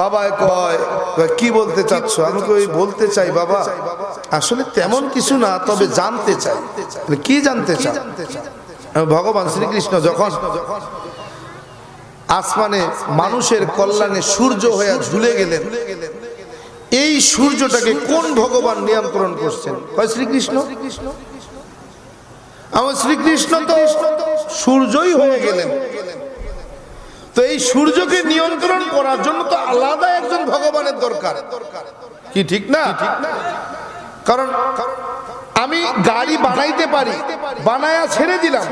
বাবা কয় কি বলতে চাচ্ছ? আমি কই বলতে চাই, বাবা। আসলে তেমন কিছু না, তবে জানতে চাই। কি জানতে চাই ভগবান শ্রীকৃষ্ণ যখন আসমানে মানুষের কল্যাণে সূর্য হয়ে ঝুলে গেলেন, এই সূর্যটাকে কোন ভগবান নিয়ন্ত্রণ করছেন? কয়, শ্রীকৃষ্ণ? আমার শ্রীকৃষ্ণ তো সূর্যই হয়ে গেলেন। তো এই সূর্যকে নিয়ন্ত্রণ করার জন্য তো আলাদা একজন ভগবানের দরকার। কি ঠিক না? কারণ আমি গাড়ি বানাইতে পারি, বানায়া ছেড়ে দিলাম।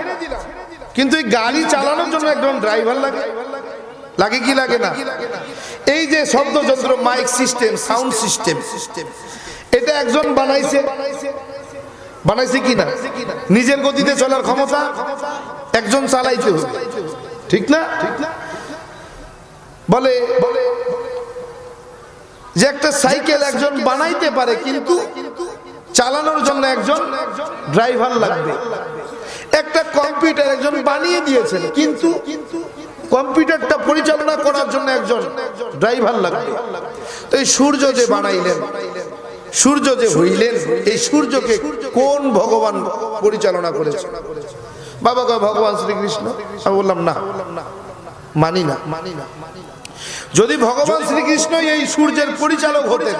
কিন্তু এই গাড়ি চালানোর জন্য একজন ড্রাইভার লাগে। লাগে কি লাগে না? এই যে শব্দযন্ত্র, mic system, sound system system এটা একজন বানাইছে। বানাইছে কি না? নিজের গতিতে চলার ক্ষমতা, একজন চালাইতে হবে। ঠিক না? বলে যে একটা সাইকেল একজন বানাইতে পারে, কিন্তু চালানোর জন্য একজন ড্রাইভার লাগবে। একটা কম্পিউটার একজন বানিয়ে দিয়েছেন, কিন্তু কম্পিউটারটা পরিচালনা করার জন্য একজন ড্রাইভার লাগবে। তো এই সূর্য যে বানাইলেন, সূর্য যে হইলেন, এই সূর্যকে কোন ভগবান পরিচালনা করেছে? বাবা কয়, ভগবান শ্রীকৃষ্ণ? আমি বললাম না মানি না মানি না। যদি ভগবান শ্রীকৃষ্ণ এই সূর্যের পরিচালক হতেন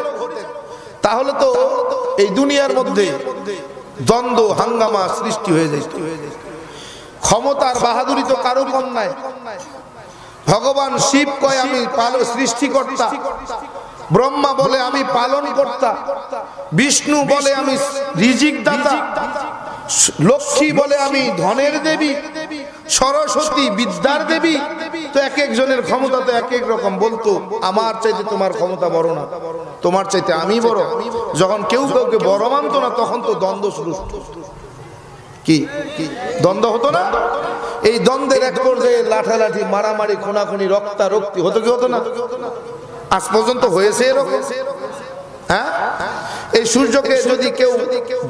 তাহলে তো এই দুনিয়ার মধ্যে দ্বন্দ্ব হাঙ্গামা সৃষ্টি হয়ে যেত। ক্ষমতার বাহাদুরি তো কারও কম নাই। ভগবান শিব কয় আমি পালো সৃষ্টিকর্তা। ব্রহ্মা বলে আমি পালন কর্তা বিষ্ণু বলে আমি রিজিক দাতা লক্ষ্মী বলে আমি ধনের দেবী। দেবী। সরস্বতী বিদ্যার দেবী। তো এক একজনের ক্ষমতা তো এক এক রকম। বলতো, আমার চাইতে তোমার ক্ষমতা বড় না। তোমার চাইতে আমি বড়। যখন কেউ কাউকে বড় মানতো না, তখন তো দ্বন্দ্ব শুরু। কি? দ্বন্দ্ব হতো না? এই দ্বন্দ্বের এক পর্যায়ে লাঠালাঠি, মারামারি, খুনাখুনি, রক্তারক্তি হতো কি হতো না? আজ পর্যন্ত হয়েছে এরকম? হ্যাঁ? এই সূর্যকে যদি কেউ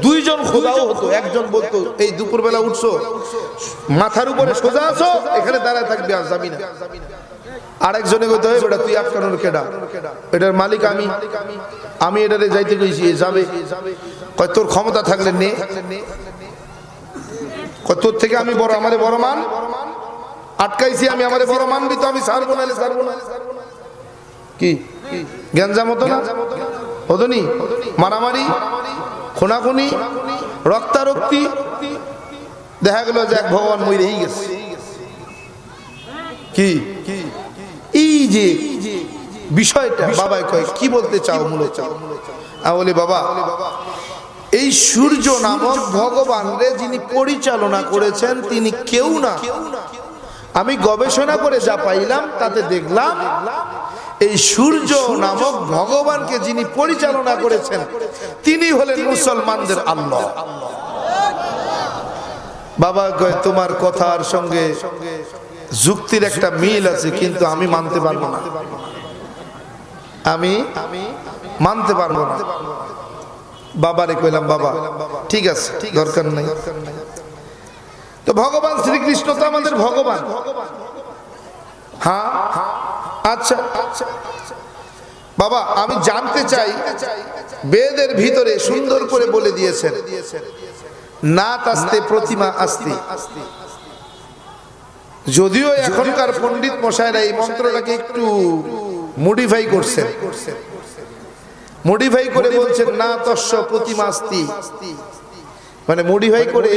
দুইজন খোদাও হতো একজন বলতো এই দুপুরবেলা উঠছো মাথার উপরে সোজা আছো এখানে দাঁড়ায় থাকবে আর যাবি না আরেকজনে কইতে হয় বেটা তুই আটকানোর কেডা? এটার মালিক আমি। আমি এটারে যাইতে কইছি যাবে। কয় তোর ক্ষমতা থাকলে নে। কয় তোর থেকে আমি বড় আমারে বড় মান। আটকাইছি আমি আমারে বড় মানবি তো আমি ছাড়বো না ছাড়বো না কি? গ্যাঞ্জাম হতো না? হতো নি মারামারি, খুনাখুনি, রক্তারক্তি। দেখা গেল যে এক ভগবান মরেই গেছে। কি? এই যে বিষয়টা, বাবাই কয়, কি বলতে চাও মূলত? আমি বলি, বাবা, এই সূর্য নামক ভগবান রে যিনি পরিচালনা করেছেন, তিনি কেউ না। আমি গবেষণা করে যা পাইলাম, তাতে দেখলাম এই সূর্য নামক ভগবানকে যিনি পরিচালনা করেছেন তিনি হলেন মুসলমানদের আল্লাহ। বাবা কয় তোমার কথার সঙ্গে যুক্তির একটা মিল আছে কিন্তু আমি মানতে পারব না। আমি মানতে পারব না। বাবারে কইলাম বাবা ঠিক আছে দরকার নাই। তো ভগবান শ্রীকৃষ্ণ তো আমাদের ভগবান। হ্যাঁ? আচ্ছা বাবা, আমি জানতে চাই, বেদের ভিতরে সুন্দর করে বলে দিয়েছেন, নাত আসতে প্রতিমা আসতে। যদিও এখনকার পণ্ডিত মশাইরা এই মন্ত্রটাকে একটু মডিফাই করছেন। মডিফাই করে বলছেন না তস্য প্রতিমা আস্তি। মানে মডিফাই করে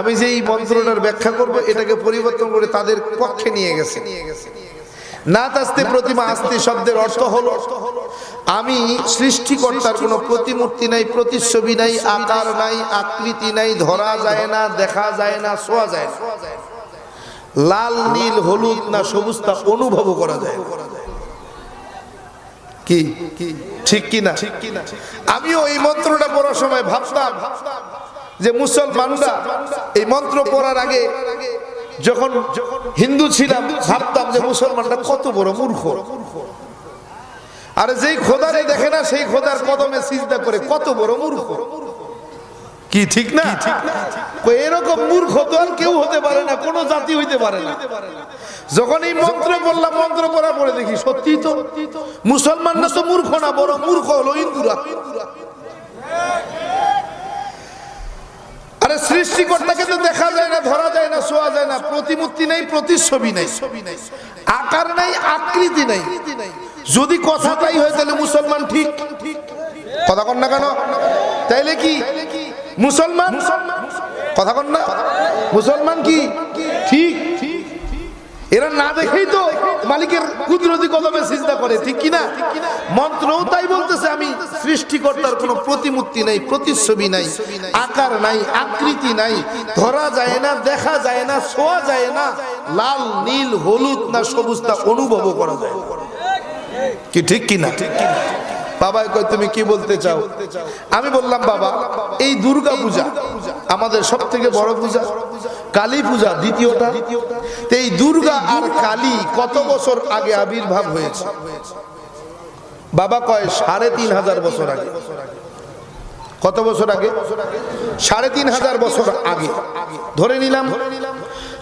আমি যে এই মন্ত্রটার ব্যাখ্যা করব, এটাকে পরিবর্তন করে তাদের পক্ষে নিয়ে গেছে নিয়ে গেছে না তাস্তে প্রতিমা আস্তে শব্দের অর্থ হলো, আমি সৃষ্টিকর্তার কোনো প্রতিমূর্তি নাই, প্রতিচ্ছবি নাই, আকার নাই, আকৃতি নাই, ধরা যায় না, দেখা যায় না, শোয়া যায় না। লাল, নীল, হলুদ না সবুজ তা অনুভব করা যায়। কি? ঠিক কি না আমিও এই মন্ত্রটা পড়ার সময় ভাবতাম যে মুসলমানরা এই মন্ত্র পড়ার আগে যখন হিন্দু ছিলাম, ভাবতাম যে মুসলমানরা কত বড় মূর্খ। আর যেই খোদারে দেখে না, সেই খোদার কদমে সিজদা করে কত বড় মূর্খ। কি ঠিক না? এরকম মূর্খ তো আর কেউ হতে পারে না, কোনো জাতি হইতে পারে না। যখন এই মন্ত্র বললাম মন্ত্র পড়া পড়ে দেখি সত্যি তো, মুসলমানরা তো মূর্খ না, বড় মূর্খ হলো হিন্দুরা। আরে ধরা যায় না, প্রতিমূর্তি নেই, প্রতিচ্ছবি নেই। আকার নাই, আকৃতি নাই। যদি কথা তাই হয়, তাহলে মুসলমান ঠিক। কথা কন না কেন? তাইলে কি? মুসলমান? কথা কন না। মুসলমান কি? এরা না দেখেই তো মালিকের কুদরতি কদমে চিন্তা করে, ঠিক কিনা? মন্ত্রও তাই বলতেছে, আমি সৃষ্টিকর্তার কোনো প্রতিমূর্তি নাই, প্রতিচ্ছবি নাই, আকার নাই, আকৃতি নাই, ধরা যায় না, দেখা যায় না ছোঁয়া যায় না, লাল, নীল, হলুদ না সবুজ তা অনুভবও করা যায় কি ঠিক কিনা? ঠিক কিনা বাবা কই তুমি কি বলতে চাও? আমি বললাম, বাবা, এই দুর্গা পূজা আমাদের সব থেকে বড় পূজা। কালী পূজা দ্বিতীয়টা। এই দুর্গা আর কালী কত বছর আগে আবির্ভাব হয়েছে? বাবা কয় সাড়ে তিন হাজার বছর আগে। কত বছর আগে? সাড়ে তিন হাজার বছর আগে। ধরে নিলাম,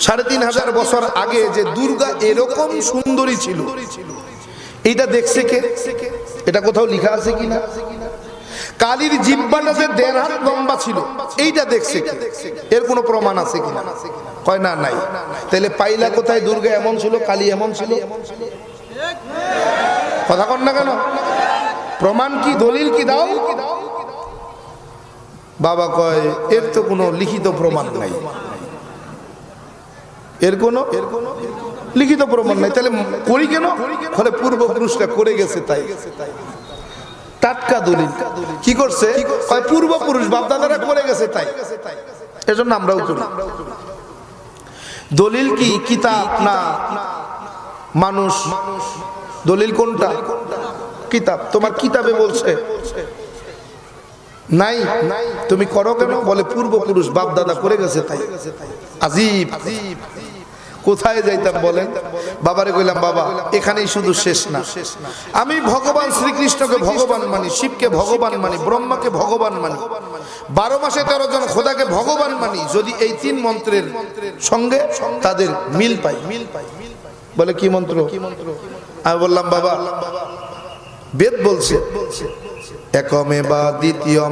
সাড়ে তিন হাজার বছর আগে যে দুর্গা এরকম সুন্দরী ছিল। এইটা দেখছে কে? এটা কোথাও লেখা আছে কিনা? কালীর জিব্বাটা যে দেড় হাত লম্বা ছিল, এইটা দেখছে এর কোনো প্রমাণ আছে কিনা? কয় না, নাই। তাহলে পাইলা কোথায়? দুর্গা এমন ছিল, কালী এমন ছিল? কথা কন না কেন? প্রমাণ কি, দলিল কি দাও? বাবা কয়, এর তো কোনো লিখিত প্রমাণ নাই। এর কোনো এর কোনো? লিখিত প্রমাণ নাই। তাহলে করি কেন? ফলে পূর্বপুরুষরা করে গেছে তাই। টাটকা দলিল কি করছে? পূর্বপুরুষ, বাপদাদারা করে গেছে তাই। এজন্য আমরাও করি দলিল কি? কিতাব না মানুষ? দলিল কোনটা? কিতাব। তোমার কিতাবে বলছে। নাই? তুমি করো কেন? বলে পূর্বপুরুষ, বাপদাদা করে গেছে তাই। আজিব কোথায় যাইতাম বলেন? বাবারে কইলাম, বাবা, এখানেই শুধু শেষ না। আমি ভগবান শ্রীকৃষ্ণকে ভগবান মানি, শিবকে ভগবান মানি, ব্রহ্মাকে ভগবান মানি। বারো মাসে তেরো জন খোদাকে ভগবান মানি, যদি এই তিন মন্ত্রের সঙ্গে তাদের মিল পাই। মিল পাই মিল বলে, কি মন্ত্র? কি মন্ত্র আমি বললাম, বাবা, বেদ বলছে, একমে বা দ্বিতীয়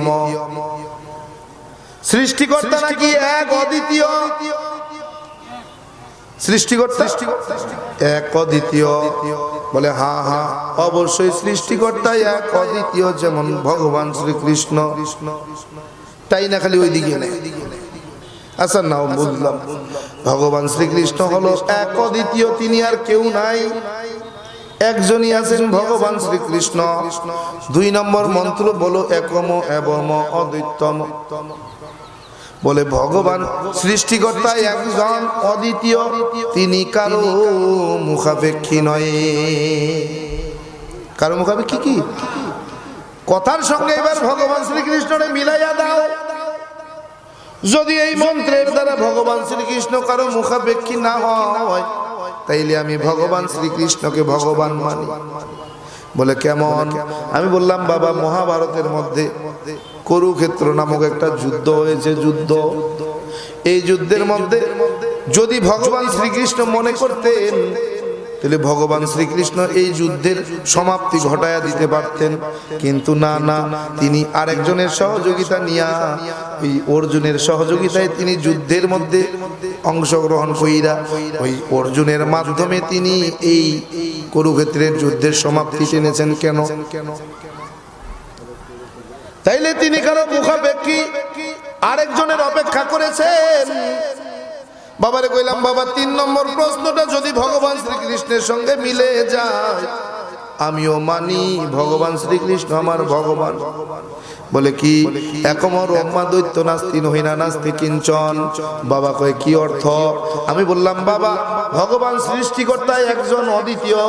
সৃষ্টিকর্তা নাকি এক অদ্বিতীয়? সৃষ্টিকর্তা? এক অদ্বিতীয়। বলে হ্যাঁ হ্যাঁ অবশ্যই সৃষ্টিকর্তা এক অদ্বিতীয় যেমন ভগবান শ্রীকৃষ্ণ। তাই না খালি ওই দিকে নেই। আচ্ছা নাও বুঝলাম। ভগবান শ্রীকৃষ্ণ হলো এক অদ্বিতীয় তিনি আর কেউ নাই। একজনই আছেন ভগবান শ্রীকৃষ্ণ। দুই নম্বর মন্ত্র বলো একম এবং অদ্বৈতম। বলে, ভগবান সৃষ্টিকর্তা একজন অদ্বিতীয়, তিনি কারও মুখাপেক্ষী নয়। কারও মুখাপেক্ষী কি? কথার সঙ্গে এবার ভগবান শ্রীকৃষ্ণরে মিলাইয়া দাও। যদি এই মন্ত্রের দ্বারা ভগবান শ্রীকৃষ্ণ কারও মুখাপেক্ষী না হয়, তাইলে আমি ভগবান শ্রীকৃষ্ণকে ভগবান মানি। বলে, কেমন? আমি বললাম, বাবা, মহাভারতের মধ্যে কুরুক্ষেত্র নামক একটা যুদ্ধ হয়েছে, যুদ্ধ। এই যুদ্ধের মধ্যে যদি ভগবান শ্রীকৃষ্ণ মনে করতেন, তাহলে ভগবান শ্রীকৃষ্ণ এই যুদ্ধের সমাপ্তি ঘটায়া দিতে পারতেন। কিন্তু না না, তিনি আরেকজনের সহযোগিতা নিয়া, ওই অর্জুনের সহযোগিতায় তিনি যুদ্ধের মধ্যে অংশগ্রহণ কইরা, ওই অর্জুনের মাধ্যমে তিনি এই কুরুক্ষেত্রের যুদ্ধের সমাপ্তি টেনেছেন কেন? তাইলে তিনি কারও মুখাপেক্ষি আরেকজনের অপেক্ষা করেছেন। বাবারে কইলাম, বাবা, তিন নম্বর প্রশ্নটা যদি ভগবান শ্রীকৃষ্ণের সঙ্গে মিলে যায় আমিও মানি ভগবান শ্রীকৃষ্ণ আমার ভগবান। বলে কি একমর রম্মা দৈত্য নাস্তি নহিনা নাস্তি কিঞ্চন। বাবা কয়, কি অর্থ? আমি বললাম, বাবা, ভগবান সৃষ্টিকর্তা একজন অদ্বিতীয়।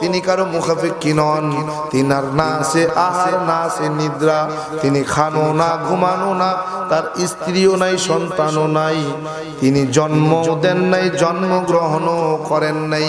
তিনি কারও মুখাপেক্ষী নন। তিনার না আছে আহার, না আছে নিদ্রা। তিনি খানো না, ঘুমানো না, তার স্ত্রীও নাই, সন্তানও নাই। তিনি জন্ম দেন নাই, জন্মগ্রহণও করেন নাই।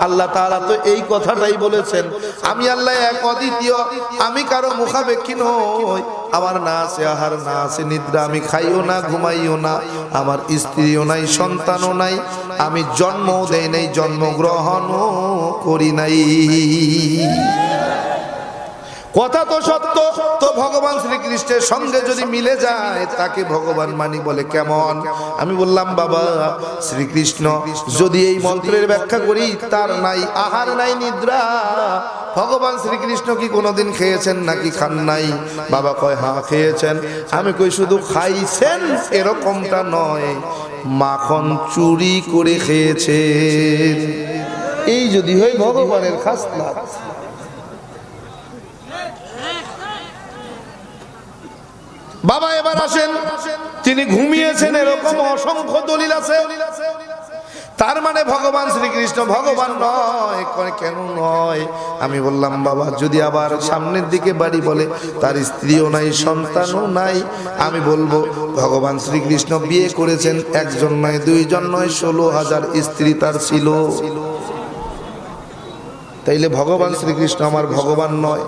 আল্লাহ তাআলা তো এই কথাটাই বলেছেন, আমি আল্লাহ এক অদ্বিতীয়, আমি কারও মুখাপেক্ষী নই। আমার না আছে আহার, না আছে নিদ্রা, আমি খাইও না, ঘুমাইও না। আমার স্ত্রীও নাই, সন্তানও নাই। আমি জন্মও দেই নাই, জন্মগ্রহণও করি নাই। কথা তো সত্য, তো ভগবান শ্রীকৃষ্ণের সঙ্গে যদি মিলে যায়, তাকে ভগবান মানি বলে কেমন? আমি বললাম, বাবা, শ্রীকৃষ্ণ, যদি এই মন্ত্রের ব্যাখ্যা করি, তার নাই, আহার নাই, নিদ্রা। ভগবান শ্রীকৃষ্ণ কি কোনোদিন খেয়েছেন নাকি খান নাই? বাবা কয়, হা, খেয়েছেন। আমি কই, শুধু খাইছেন? এরকমটা নয়, মাখন চুরি করে খেয়েছেন। এই যদি হয় ভগবানের খাসলা বাবা এবার আসেন। তিনি ঘুমিয়েছেন এরকম অসংখ্য দলিল আছে। তার মানে ভগবান শ্রীকৃষ্ণ ভগবান নয়। কেন নয়? আমি বললাম বাবা যদি আবার সামনের দিকে বাড়ি বলে তার স্ত্রীও নাই সন্তানও নাই আমি বলব ভগবান শ্রীকৃষ্ণ বিয়ে করেছেন একজন নয় দুইজন নয় ষোলো হাজার স্ত্রী তার ছিল। তাইলে ভগবান শ্রীকৃষ্ণ আমার ভগবান নয়।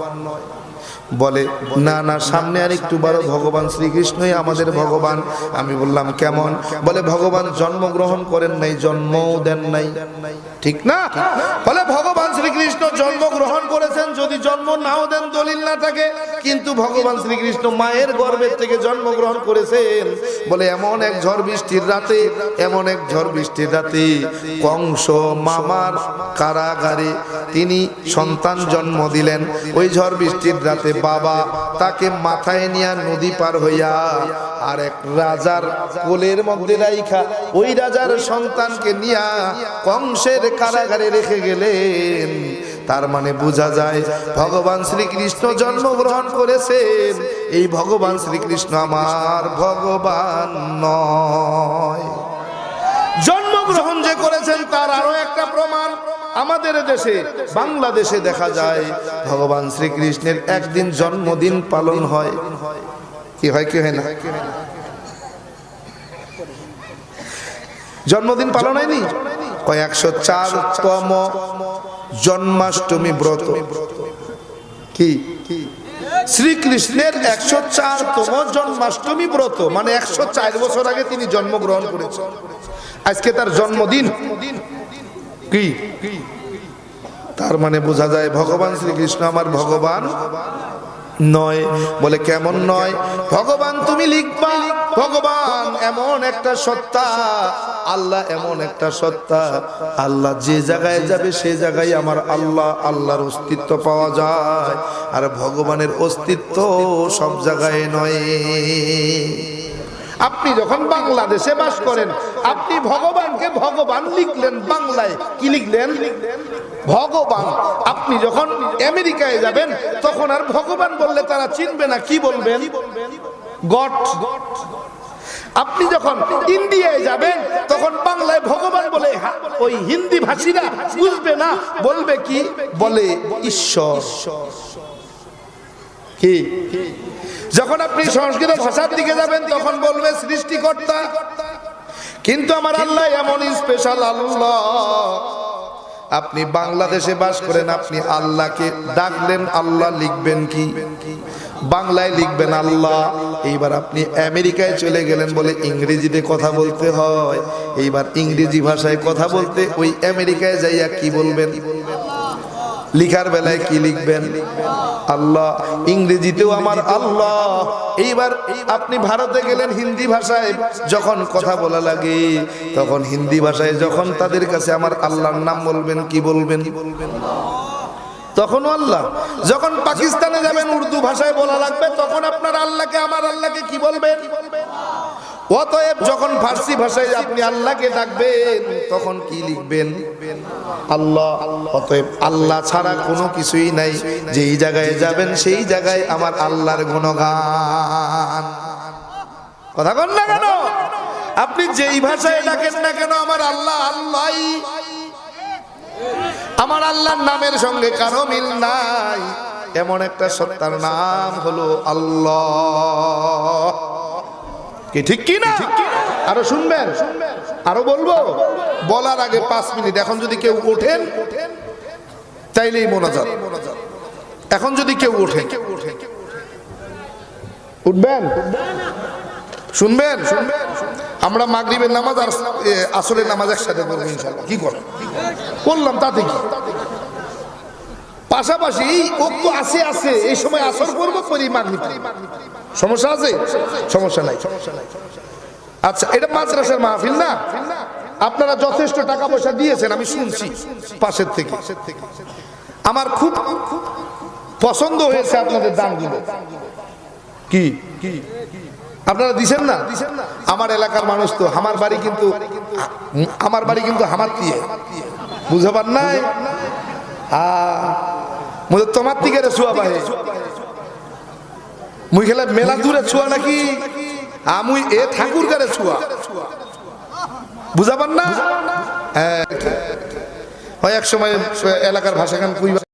বলে, না না, সামনে আর একটু বড়, ভগবান শ্রীকৃষ্ণই আমাদের ভগবান। আমি বললাম, কেমন? বলে, ভগবান জন্মগ্রহণ করেন নাই, জন্মও দেন নাই। ঠিক না? বলে, ভগবান শ্রীকৃষ্ণ জন্মগ্রহণ করেছেন, যদি জন্ম নাও দেন, দলিল না থাকে কিন্তু ভগবান শ্রীকৃষ্ণ মায়ের গর্ভের থেকে জন্মগ্রহণ করেছেন। বলে এমন এক ঝড় বৃষ্টির রাতে, এমন এক ঝড় বৃষ্টির রাতে কংস মামার কারাগারে তিনি সন্তান জন্ম দিলেন। ওই ঝড় বৃষ্টির রাতে বাবা তাকে মাথায় নিয়ে নদী পার হইয়া আর এক রাজার কোলের মধ্যে রাইখা ওই রাজার সন্তানকে নিয়া কংসের কারাগারে রেখে গেলেন। তার মানে বোঝা যায় ভগবান শ্রীকৃষ্ণ জন্মগ্রহণ করেছেন। এই ভগবান শ্রীকৃষ্ণ আমার ভগবান নয়। জন্মগ্রহণ যে করেছেন তার আরও একটা প্রমাণ। আমাদের দেশে, বাংলাদেশে দেখা যায়, ভগবান শ্রীকৃষ্ণের একদিন জন্মদিন পালন হয়। কি হয় কি হয় না? জন্মদিন পালন হয়নি? কয় একশো চারতম জন্মাষ্টমী ব্রত। কি? শ্রীকৃষ্ণের একশো চারতম জন্মাষ্টমী ব্রত। মানে একশো চার বছর আগে তিনি জন্মগ্রহণ করেছেন। আজকে তার জন্মদিন। কি? তার মানে বোঝা যায় ভগবান শ্রীকৃষ্ণ আমার ভগবান। নয়। বলে, কেমন নয়? ভগবান, তুমি লিখবা। ভগবান, এমন একটা সত্তা। আল্লাহ, এমন একটা সত্তা। আল্লাহ যে জায়গায় যাবে, সে জায়গায় আমার আল্লাহ। আল্লাহর অস্তিত্ব পাওয়া যায়। আর ভগবানের অস্তিত্ব সব জায়গায় নয়। আপনি যখন বাংলাদেশে বাস করেন, আপনি ভগবানকে ভগবান লিখলেন বাংলায়। কি লিখলেন? ভগবান, আপনি যখন আমেরিকায় যাবেন, তখন আর ভগবান বললে তারা চিনবে না, কি বলবেন? গড। আপনি যখন ইন্ডিয়ায় যাবেন, তখন বাংলায় ভগবান বলে ওই হিন্দি ভাষীরা বুঝবে না। বলবে কি? বলে, ঈশ্বর। কি? যখন আপনি সংস্কৃত ভাষার দিকে যাবেন, তখন বলবে, সৃষ্টিকর্তা। কিন্তু আমার আল্লাহ এমন স্পেশাল আল্লাহ। আপনি বাংলাদেশে বাস করেন, আপনি আল্লাহকে ডাকলেন, আল্লাহ লিখবেন কি? বাংলায় লিখবেন আল্লাহ। এইবার আপনি আমেরিকায় চলে গেলেন বলে ইংরেজিতে কথা বলতে হয়। এইবার ইংরেজি ভাষায় কথা বলতে ওই আমেরিকায় যাইয়া কি বলবেন? লিখার বেলায় কি লিখবেন? আল্লাহ, ইংরেজিতেও আমার আল্লাহ। এইবার আপনি ভারতে গেলেন হিন্দি ভাষায়, যখন কথা বলা লাগে, তখন হিন্দি ভাষায় যখন তাদের কাছে আমার আল্লাহর নাম বলবেন, কি বলবেন? তখনও আল্লাহ। যখন পাকিস্তানে যাবেন উর্দু ভাষায় বলা লাগবে, তখন আপনার আল্লাহকে, আমার আল্লাহকে কি বলবেন? অতএব যখন ফার্সি ভাষায় আপনি আল্লাহকে ডাকবেন, তখন কি লিখবেন? আল্লাহ, অতএব আল্লাহ ছাড়া কোনো কিছুই নাই। যেই জায়গায় যাবেন, সেই জায়গায় আমার আল্লাহর গুণগান। কথা কন না কেন? আপনি যেই ভাষায় ডাকেন না কেন, আমার আল্লাহ আল্লাহ আমার আল্লাহর নামের সঙ্গে কারও মিল নাই। এমন একটা সত্তার নাম হলো আল্লাহ। কি ঠিক কি না? আরও শুনবেন? আরও বলব? বলার আগে পাঁচ মিনিট। এখন যদি কেউ ওঠেন তাইলেই মোনাজাত। এখন যদি কেউ ওঠেন। উঠবেন? শুনবেন? আমরা মাগরিবের নামাজ আর এ, আসরের নামাজ একসাথে করব ইনশাল্লাহ কি করেন? করলাম তাতে কি? পাশাপাশি এই ঐক্য আছে আছে এই সময় আসর করব করি মাগরিব। সমস্যা আছে? সমস্যা নাই আচ্ছা এটা মাদ্রাসার মাহফিল না? আপনারা যথেষ্ট টাকা পয়সা দিয়েছেন, আমি শুনছি পাশের থেকে। আমার খুব পছন্দ হয়েছে আপনাদের দানগুলো। কি? কি আপনারা দিছেন না? আমার এলাকার মানুষ তো, আমার বাড়ি কিন্তু, আমার বাড়ি কিন্তু আমার দিয়ে। বুঝতে পার নাই? মুঝে তোমার দিকে রে ছুয়া পাহে মুই খেলে মেলা দূরে ছুয়া নাকি? আমুই এ ঠাকুর গারে ছুয়া। বুঝাবার না? হ্যাঁ। এক সময় এলাকার ভাষা গান কইবা।